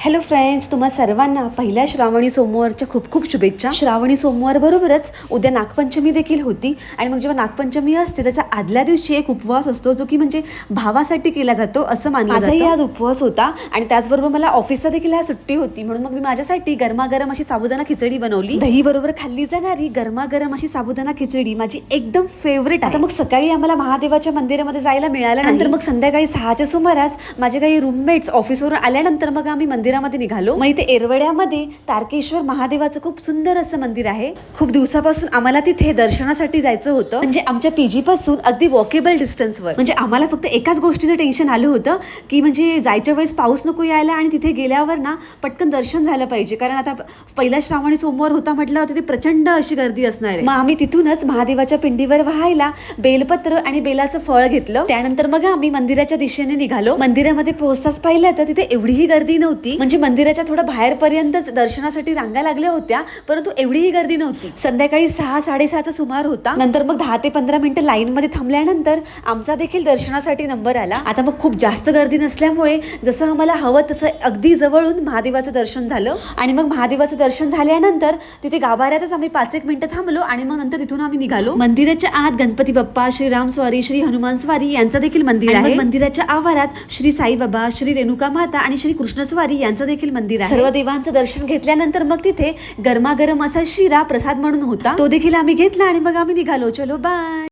Hello friends तुम्हा सर्वांना पहिल्या श्रावणी सोमवारच्या खूप खूप शुभेच्छा. श्रावणी सोमवार बरोबरच उद्या नागपंचमी देखील होती आणि मग जेव्हा नागपंचमी असते त्याच्या आदल्या दिवशी एक उपवास असतो जो की म्हणजे भावासाठी केला जातो असं मानलं माझाही आज उपवास होता आणि त्याचबरोबर मला ऑफिसला देखील आज सुट्टी होती. म्हणून मग मी माझ्यासाठी गरमागरम अशी साबुदाणा खिचडी बनवली. दही बरोबर खाल्ली जाणारी गरमागरम अशी साबुदाणा खिचडी माझी एकदम फेवरेट आता मग सकाळी आम्हाला महादेवाच्या मंदिरामध्ये जायला मिळाल्यानंतर मग संध्याकाळी सहाच्या सुमारास माझे काही रूममेट्स ऑफिसवरून आल्यानंतर मग आम्ही मंदिरामध्ये निघालो. मग इथे एरवड्यामध्ये तारकेश्वर महादेवाचं खूप सुंदर असं मंदिर आहे. खूप दिवसापासून आम्हाला तिथे दर्शनासाठी जायचं होतं. म्हणजे आमच्या पीजी पासून अगदी वॉकेबल डिस्टन्सवर म्हणजे आम्हाला फक्त एकाच गोष्टीचं टेन्शन आलं होतं की म्हणजे जायच्या वेळेस पाऊस नको यायला आणि तिथे गेल्यावर ना पटकन दर्शन झालं पाहिजे. कारण आता पहिला श्रावणी सोमवार होता म्हटलं तिथे प्रचंड अशी गर्दी असणार आहे. मग आम्ही तिथूनच महादेवाच्या पिंडीवर व्हायला बेलपत्र आणि बेलाचं फळ घेतलं. त्यानंतर मग आम्ही मंदिराच्या दिशेने निघालो. मंदिरामध्ये पोहोचताच पाहिलं तर तिथे एवढीही गर्दी नव्हती. म्हणजे मंदिराच्या थोडं बाहेरपर्यंतच दर्शनासाठी रांगा लागल्या होत्या परंतु एवढीही गर्दी नव्हती. संध्याकाळी सहा साडेसहाचा सुमार होता. नंतर मग दहा ते पंधरा मिनिटं लाईन मध्ये थांबल्यानंतर आमचा देखील दर्शनासाठी नंबर आला. आता मग खूप जास्त गर्दी नसल्यामुळे जसं आम्हाला हवं तसं अगदी जवळून महादेवाचं दर्शन झालं. आणि मग महादेवाचं दर्शन झाल्यानंतर तिथे गाभाऱ्यातच आम्ही पाच एक मिनिटं थांबलो आणि मग नंतर तिथून आम्ही निघालो. मंदिराच्या आत गणपती बाप्पा श्री राम स्वारी श्री हनुमान स्वारी यांचं देखील मंदिर आहे. मंदिराच्या आवारात श्री साईबाबा श्री रेणुका माता आणि श्री कृष्णस्वारी त्यांचं देखील मंदिर आहे. सर्व देवांचं दर्शन घेतल्यानंतर मग तिथे गरमागरम असा शिरा प्रसाद म्हणून होता. तो देखील आम्ही घेतला आणि मग आम्ही निघालो. चलो बाय